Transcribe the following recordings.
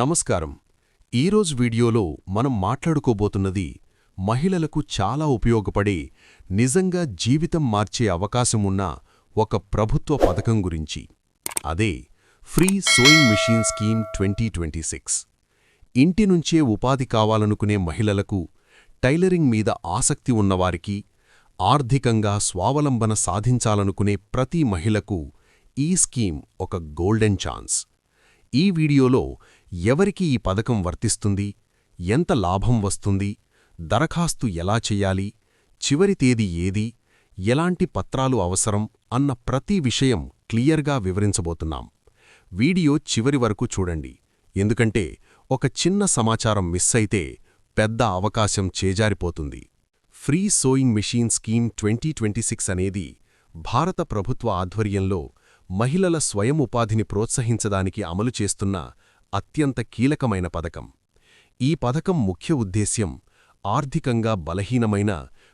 నమస్కారం. ఈరోజు వీడియోలో మనం మాట్లాడుకోబోతున్నది మహిళలకు చాలా ఉపయోగపడే నిజంగా జీవితం మార్చే అవకాశం ఉన్న ఒక ప్రభుత్వ పథకం గురించి. అదే free sewing machine scheme twenty twenty six. ఇంటి నుంచే ఉపాధి కావాలనుకునే మహిళలకు టైలరింగ్ మీద ఆసక్తి ఉన్నవారికి ఆర్థికంగా స్వావలంబన సాధించాలనుకునే ప్రతి మహిళకు ఈ స్కీమ్ ఒక గోల్డెన్ ఛాన్స్. ఈ వీడియోలో ఎవరికి ఈ పథకం వర్తిస్తుంది? ఎంత లాభం వస్తుంది? దరఖాస్తు ఎలా చెయ్యాలి చివరి తేదీ ఏది? ఎలాంటి పత్రాలు అవసరం? అన్న ప్రతి విషయం క్లియర్గా వివరించబోతున్నాం. వీడియో చివరి వరకు చూడండి. ఎందుకంటే ఒక చిన్న సమాచారం మిస్ అయితే పెద్ద అవకాశం చేజారిపోతుంది. Free sewing machine scheme twenty twenty six అనేది భారత ప్రభుత్వ ఆధ్వర్యంలో మహిళల స్వయం ఉపాధిని ప్రోత్సహించడానికి అమలు చేస్తున్న అత్యంత కీలకమైన పథకం. ఈ పథకం ముఖ్య ఉద్దేశ్యం ఆర్థికంగా బలహీనమైన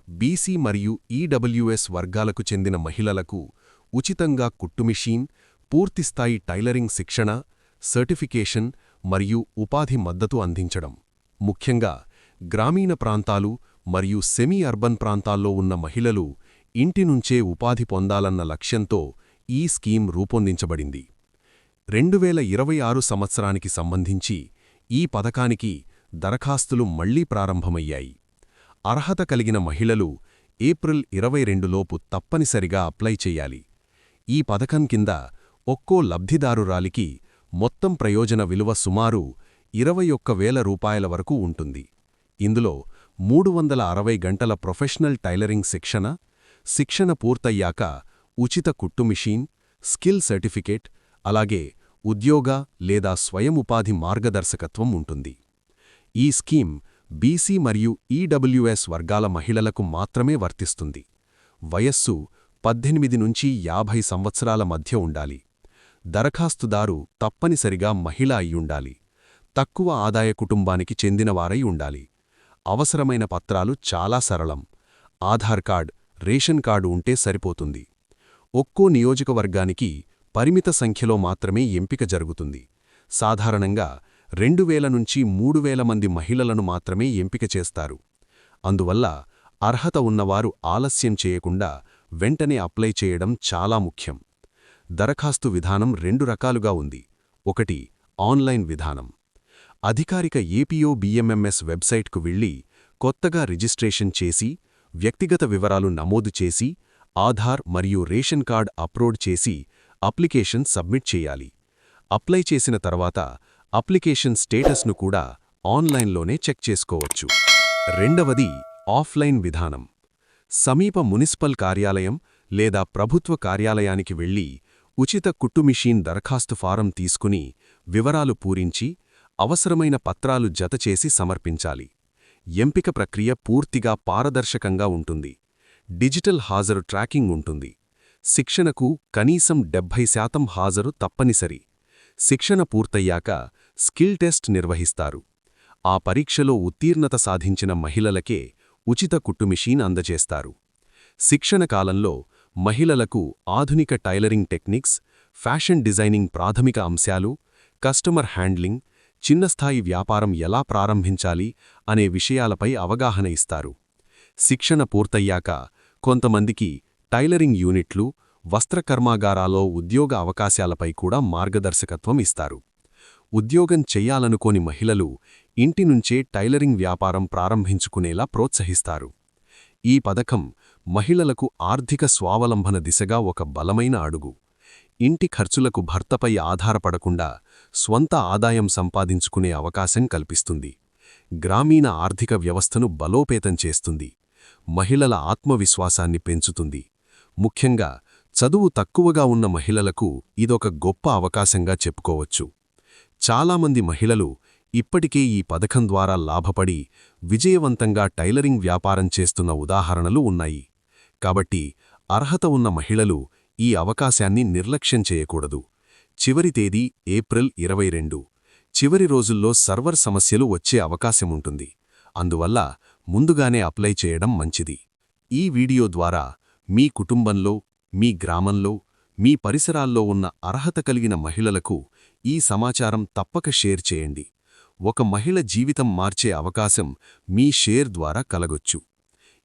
బీసీ మరియు ఈడబ్ల్యూఎస్ వర్గాలకు చెందిన మహిళలకు ఉచితంగా కుట్టుమిషీన్ పూర్తిస్థాయి టైలరింగ్ శిక్షణ సర్టిఫికేషన్ మరియు ఉపాధి మద్దతు అందించడం. ముఖ్యంగా గ్రామీణ ప్రాంతాలు మరియు సెమీ అర్బన్ ప్రాంతాల్లో ఉన్న మహిళలు ఇంటి నుంచే ఉపాధి పొందాలన్న లక్ష్యంతో ఈ స్కీమ్ రూపొందించబడింది. రెండు వేల ఇరవై ఆరు సంవత్సరానికి సంబంధించి ఈ పథకానికి దరఖాస్తులు మళ్ళీ ప్రారంభమయ్యాయి. అర్హత కలిగిన మహిళలు ఏప్రిల్ ఇరవై రెండులోపు తప్పనిసరిగా అప్లై చెయ్యాలి ఈ పథకం కింద ఒక్కో లబ్ధిదారురాలికి మొత్తం ప్రయోజన విలువ సుమారు ఇరవై ఒక్క వేల రూపాయల వరకు ఉంటుంది. ఇందులో మూడు వందల అరవై గంటల ప్రొఫెషనల్ టైలరింగ్ శిక్షణ శిక్షణ పూర్తయ్యాక ఉచిత కుట్టు మిషీన్ స్కిల్ సర్టిఫికేట్ అలాగే ఉద్యోగ లేదా స్వయం ఉపాధి మార్గదర్శకత్వం ఉంటుంది. ఈ స్కీమ్ బీసీ మరియు ఈడబ్ల్యూఎస్ వర్గాల మహిళలకు మాత్రమే వర్తిస్తుంది. వయస్సు పద్దెనిమిది నుంచి యాభై సంవత్సరాల మధ్య ఉండాలి. దరఖాస్తుదారు తప్పనిసరిగా మహిళ అయ్యుండాలి తక్కువ ఆదాయ కుటుంబానికి చెందినవారై ఉండాలి. అవసరమైన పత్రాలు చాలా సరళం. ఆధార్ కార్డ్ రేషన్ కార్డు ఉంటే సరిపోతుంది. ఒక్కో నియోజకవర్గానికి పరిమిత సంఖ్యలో మాత్రమే ఎంపిక జరుగుతుంది. సాధారణంగా రెండు వేల నుంచి మూడు వేల మంది మహిళలను మాత్రమే ఎంపిక చేస్తారు. అందువల్ల అర్హత ఉన్నవారు ఆలస్యం చేయకుండా వెంటనే అప్లై చేయడం చాలా ముఖ్యం. దరఖాస్తు విధానం రెండు రకాలుగా ఉంది. ఒకటి ఆన్లైన్ విధానం. అధికారిక ఏపీఓ బిఎంఎంఎస్ వెబ్సైట్కు వెళ్ళి కొత్తగా రిజిస్ట్రేషన్ చేసి వ్యక్తిగత వివరాలు నమోదు చేసి ఆధార్ మరియు రేషన్ కార్డ్ అప్లోడ్ చేసి అప్లికేషన్ సబ్మిట్ చేయాలి. అప్లై చేసిన తర్వాత అప్లికేషన్ స్టేటస్ను కూడా ఆన్లైన్లోనే చెక్ చేసుకోవచ్చు. రెండవది ఆఫ్లైన్ విధానం. సమీప మున్సిపల్ కార్యాలయం లేదా ప్రభుత్వ కార్యాలయానికి వెళ్ళి ఉచిత కుట్టుమిషీన్ దరఖాస్తు ఫారం తీసుకుని వివరాలు పూరించి అవసరమైన పత్రాలు జతచేసి సమర్పించాలి. ఎంపిక ప్రక్రియ పూర్తిగా పారదర్శకంగా ఉంటుంది. డిజిటల్ హాజరు ట్రాకింగ్ ఉంటుంది. శిక్షణకు కనీసం డెబ్భై శాతం హాజరు తప్పనిసరి. శిక్షణ పూర్తయ్యాక స్కిల్ టెస్ట్ నిర్వహిస్తారు. ఆ పరీక్షలో ఉత్తీర్ణత సాధించిన మహిళలకే ఉచిత కుట్టుమిషీన్ అందజేస్తారు. శిక్షణ కాలంలో మహిళలకు ఆధునిక టైలరింగ్ టెక్నిక్స్ ఫ్యాషన్ డిజైనింగ్ ప్రాథమిక అంశాలు కస్టమర్ హ్యాండ్లింగ్ చిన్నస్థాయి వ్యాపారం ఎలా ప్రారంభించాలి అనే విషయాలపై అవగాహన ఇస్తారు. శిక్షణ పూర్తయ్యాక కొంతమందికి టైలరింగ్ యూనిట్లు వస్త్ర కర్మాగారాలో ఉద్యోగ అవకాశాలపై కూడా మార్గదర్శకత్వం ఇస్తారు. ఉద్యోగం చెయ్యాలనుకోని మహిళలు ఇంటి నుంచే టైలరింగ్ వ్యాపారం ప్రారంభించుకునేలా ప్రోత్సహిస్తారు. ఈ పథకం మహిళలకు ఆర్థిక స్వావలంబన దిశగా ఒక బలమైన అడుగు. ఇంటి ఖర్చులకు భర్తపై ఆధారపడకుండా స్వంత ఆదాయం సంపాదించుకునే అవకాశం కల్పిస్తుంది. గ్రామీణ ఆర్థిక వ్యవస్థను బలోపేతం చేస్తుంది. మహిళల ఆత్మవిశ్వాసాన్ని పెంచుతుంది. ముఖ్యంగా చదువు తక్కువగా ఉన్న మహిళలకు ఇదొక గొప్ప అవకాశంగా చెప్పుకోవచ్చు. చాలామంది మహిళలు ఇప్పటికే ఈ పథకం ద్వారా లాభపడి విజయవంతంగా టైలరింగ్ వ్యాపారం చేస్తున్న ఉదాహరణలు ఉన్నాయి. కాబట్టి అర్హత ఉన్న మహిళలు ఈ అవకాశాన్ని నిర్లక్ష్యం చేయకూడదు. చివరి తేదీ ఏప్రిల్ ఇరవై రెండు. చివరి రోజుల్లో సర్వర్ సమస్యలు వచ్చే అవకాశముంటుంది అందువల్ల ముందుగానే అప్లై చేయడం మంచిది. ఈ వీడియో ద్వారా మీ కుటుంబంలో మీ గ్రామంలో మీ పరిసరాల్లో ఉన్న అర్హత కలిగిన మహిళలకు ఈ సమాచారం తప్పక షేర్ చేయండి. ఒక మహిళ జీవితం మార్చే అవకాశం మీ షేర్ ద్వారా కలగొచ్చు.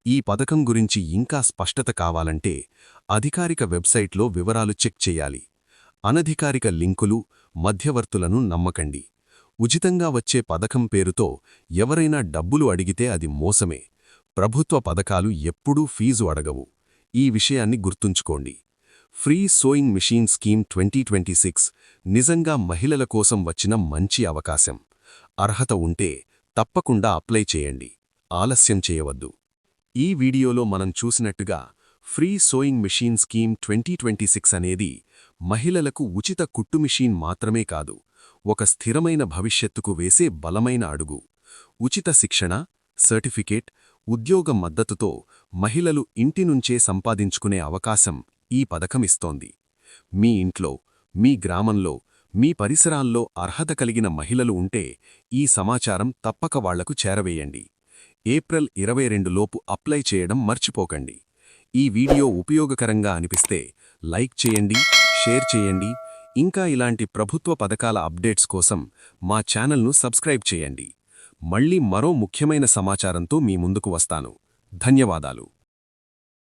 ఈ పథకం గురించి ఇంకా స్పష్టత కావాలంటే అధికారిక వెబ్సైట్లో వివరాలు చెక్ చేయాలి. అనధికారిక లింకులు మధ్యవర్తులను నమ్మకండి. ఉచితంగా వచ్చే పథకం పేరుతో ఎవరైనా డబ్బులు అడిగితే అది మోసమే. ప్రభుత్వ పథకాలు ఎప్పుడూ ఫీజు అడగవు. ఈ విషయాన్ని గుర్తుంచుకోండి. Free sewing machine scheme twenty twenty six నిజంగా మహిళల కోసం వచ్చిన మంచి అవకాశం. అర్హత ఉంటే తప్పకుండా అప్లై చేయండి. ఆలస్యం చేయవద్దు. ఈ వీడియోలో మనం చూసినట్టుగా free sewing machine scheme twenty twenty six అనేది మహిళలకు ఉచిత కుట్టు మిషన్ మాత్రమే కాదు ఒక స్థిరమైన భవిష్యత్తుకు వేసే బలమైన అడుగు. ఉచిత శిక్షణ సర్టిఫికేట్ ఉద్యోగ మద్దతుతో మహిళలు ఇంటి నుంచే సంపాదించుకునే అవకాశం ఈ పథకమిస్తోంది. మీ ఇంట్లో మీ గ్రామంలో మీ పరిసరాల్లో అర్హత కలిగిన మహిళలు ఉంటే ఈ సమాచారం తప్పక వాళ్ళకు చేరవేయండి. ఏప్రిల్ ఇరవై లోపు అప్లై చేయడం మర్చిపోకండి. ఈ వీడియో ఉపయోగకరంగా అనిపిస్తే లైక్ చేయండి షేర్ చేయండి. ఇంకా ఇలాంటి ప్రభుత్వ పథకాల అప్డేట్స్ కోసం మా ఛానల్ను సబ్స్క్రైబ్ చేయండి. మళ్ళీ మరో ముఖ్యమైన సమాచారంతో మీ ముందుకు వస్తాను. ధన్యవాదాలు.